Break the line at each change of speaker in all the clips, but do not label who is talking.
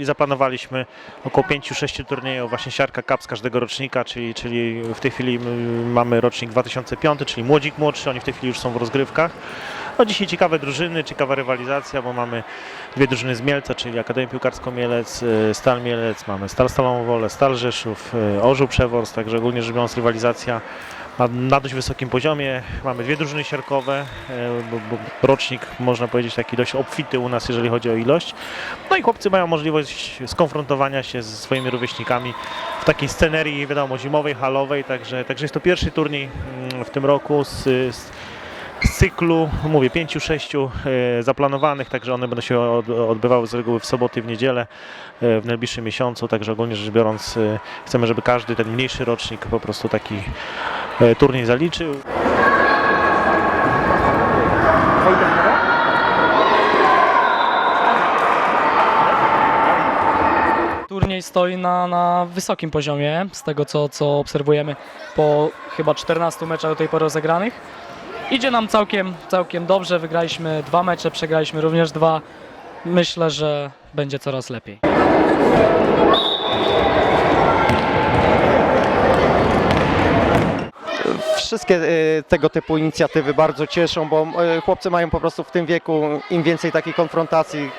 i zaplanowaliśmy około 5-6 turniejów, właśnie siarka cup z każdego rocznika, czyli, czyli w tej chwili my mamy rocznik 2005, czyli młodzik młodszy, oni w tej chwili już są w rozgrywkach. No dzisiaj ciekawe drużyny, ciekawa rywalizacja, bo mamy dwie drużyny z Mielca, czyli Akademię Piłkarską Mielec, y, Stal Mielec, mamy Stal Stalową Wolę, Stal Rzeszów, y, Orzeł Przewors, także ogólnie rzecz biorąc rywalizacja na, na dość wysokim poziomie. Mamy dwie drużyny siarkowe, e, bo, bo rocznik można powiedzieć taki dość obfity u nas, jeżeli chodzi o ilość. No i chłopcy mają możliwość skonfrontowania się ze swoimi rówieśnikami w takiej scenerii, wiadomo, zimowej, halowej, także, także jest to pierwszy turniej mm, w tym roku z, z cyklu, mówię, pięciu, sześciu e, zaplanowanych, także one będą się od, odbywały z reguły w soboty w niedzielę e, w najbliższym miesiącu, także ogólnie rzecz biorąc e, chcemy, żeby każdy ten mniejszy rocznik po prostu taki turniej zaliczył.
Turniej stoi na, na wysokim poziomie, z tego co, co obserwujemy po chyba 14 meczach do tej pory rozegranych. Idzie nam całkiem, całkiem dobrze, wygraliśmy dwa mecze, przegraliśmy również dwa. Myślę, że będzie coraz lepiej.
Wszystkie e, tego typu inicjatywy bardzo cieszą, bo e, chłopcy mają po prostu w tym wieku im więcej takiej konfrontacji,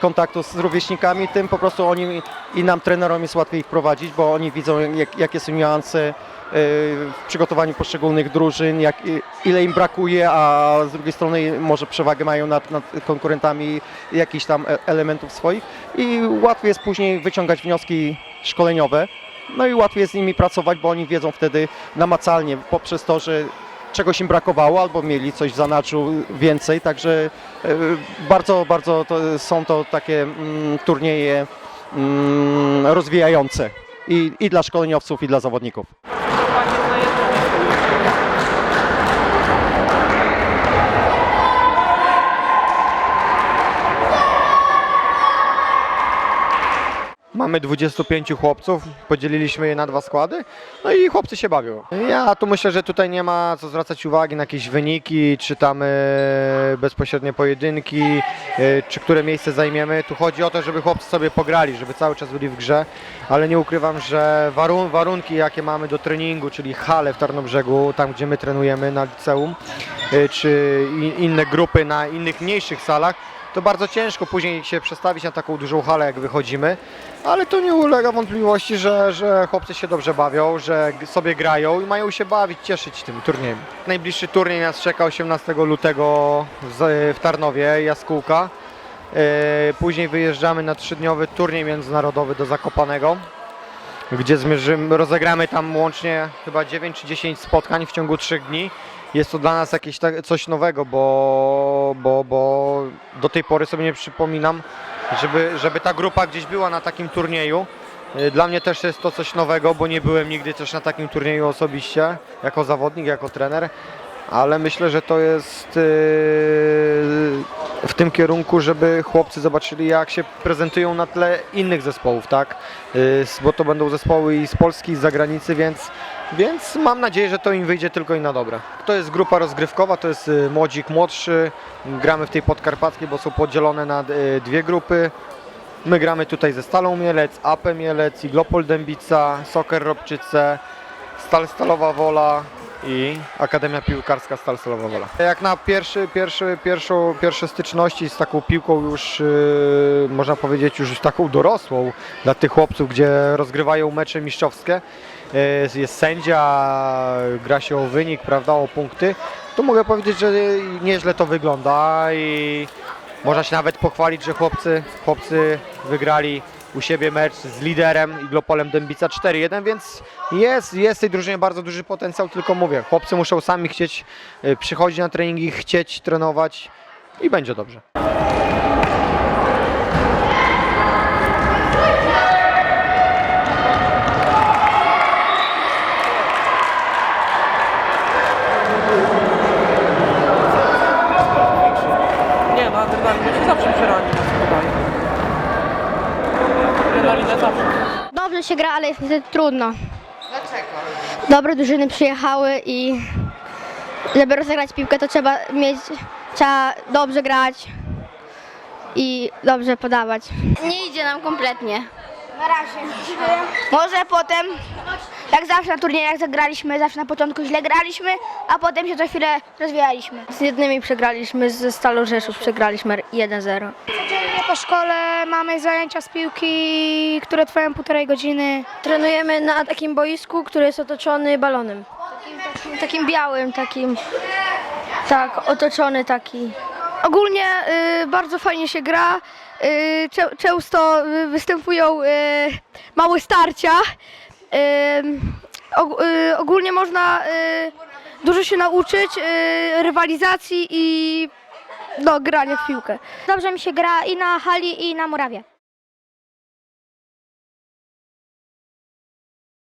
kontaktu z rówieśnikami, tym po prostu oni i nam trenerom jest łatwiej ich prowadzić, bo oni widzą jak, jakie są niuanse e, w przygotowaniu poszczególnych drużyn, jak, i- ile im brakuje, a z drugiej strony może przewagę mają nad, nad konkurentami jakichś tam e- elementów swoich i łatwiej jest później wyciągać wnioski szkoleniowe. No i łatwiej jest z nimi pracować, bo oni wiedzą wtedy namacalnie poprzez to, że czegoś im brakowało albo mieli coś w zanadrzu więcej, także e, bardzo, bardzo to, są to takie mm, turnieje mm, rozwijające i, i dla szkoleniowców, i dla zawodników.
Mamy 25 chłopców, podzieliliśmy je na dwa składy, no i chłopcy się bawią. Ja tu myślę, że tutaj nie ma co zwracać uwagi na jakieś wyniki, czy tam e, bezpośrednie pojedynki, e, czy które miejsce zajmiemy. Tu chodzi o to, żeby chłopcy sobie pograli, żeby cały czas byli w grze, ale nie ukrywam, że warun warunki jakie mamy do treningu, czyli hale w Tarnobrzegu, tam gdzie my trenujemy na liceum, e, czy inne grupy na innych mniejszych salach, to bardzo ciężko później się przestawić na taką dużą halę, jak wychodzimy. Ale to nie ulega wątpliwości, że, że chłopcy się dobrze bawią, że sobie grają i mają się bawić, cieszyć tym turniejem. Najbliższy turniej nas czeka 18 lutego w Tarnowie, Jaskółka. E, Później wyjeżdżamy na trzydniowy turniej międzynarodowy do Zakopanego, gdzie zmierzymy, rozegramy tam łącznie chyba 9 czy 10 spotkań w ciągu 3 dni. Jest to dla nas jakieś tak, coś nowego, bo, bo, bo do tej pory sobie nie przypominam, żeby, żeby ta grupa gdzieś była na takim turnieju. Y, Dla mnie też jest to coś nowego, bo nie byłem nigdy też na takim turnieju osobiście, jako zawodnik, jako trener, ale myślę, że to jest yy, w tym kierunku, żeby chłopcy zobaczyli, jak się prezentują na tle innych zespołów, tak? Yy, Bo to będą zespoły i z Polski, i z zagranicy, więc, więc mam nadzieję, że to im wyjdzie tylko i na dobre. To jest grupa rozgrywkowa, to jest y, młodzik młodszy, gramy w tej podkarpackiej, bo są podzielone na y, dwie grupy. My gramy tutaj ze Stalą Mielec, APE Mielec, Iglopol Dębica, Soker Robczyce, Stal Stalowa Wola i Akademia Piłkarska Stal Stalowa Wola. Jak na pierwszy, pierwszy, pierwszą, pierwsze styczności z taką piłką już, yy, można powiedzieć, już taką dorosłą dla tych chłopców, gdzie rozgrywają mecze mistrzowskie, yy, jest sędzia, gra się o wynik, prawda, o punkty, to mogę powiedzieć, że nieźle to wygląda i można się nawet pochwalić, że chłopcy, chłopcy wygrali u siebie mecz z liderem Iglopolem Dębica 4-1, więc jest, jest w tej drużynie bardzo duży potencjał, tylko mówię, chłopcy muszą sami chcieć y, przychodzić na treningi, chcieć trenować i będzie dobrze.
Nie, no zawsze przerani na spotkaniu. Adrenalina zawsze.
Się gra, ale jest niestety trudno. Dlaczego? Dobre drużyny przyjechały i żeby rozegrać piłkę to trzeba mieć, trzeba dobrze grać. i dobrze podawać.
Nie idzie nam kompletnie.
Na razie. Może potem, jak zawsze na turniejach zagraliśmy, zawsze na początku źle graliśmy, a potem się co chwilę rozwijaliśmy.
Z jednymi przegraliśmy, ze Stalą Rzeszów przegraliśmy 1-0.
Po szkole mamy zajęcia z piłki, które trwają półtorej godziny.
Trenujemy na takim boisku, który jest otoczony balonem. Takim, takim białym, takim, tak, otoczony taki. Ogólnie y, bardzo fajnie się gra. Y, cze, często y, występują y, małe starcia. Y, og, y, ogólnie można y, dużo się nauczyć y, rywalizacji i no, grania w piłkę.
Dobrze mi się gra i na hali, i na murawie.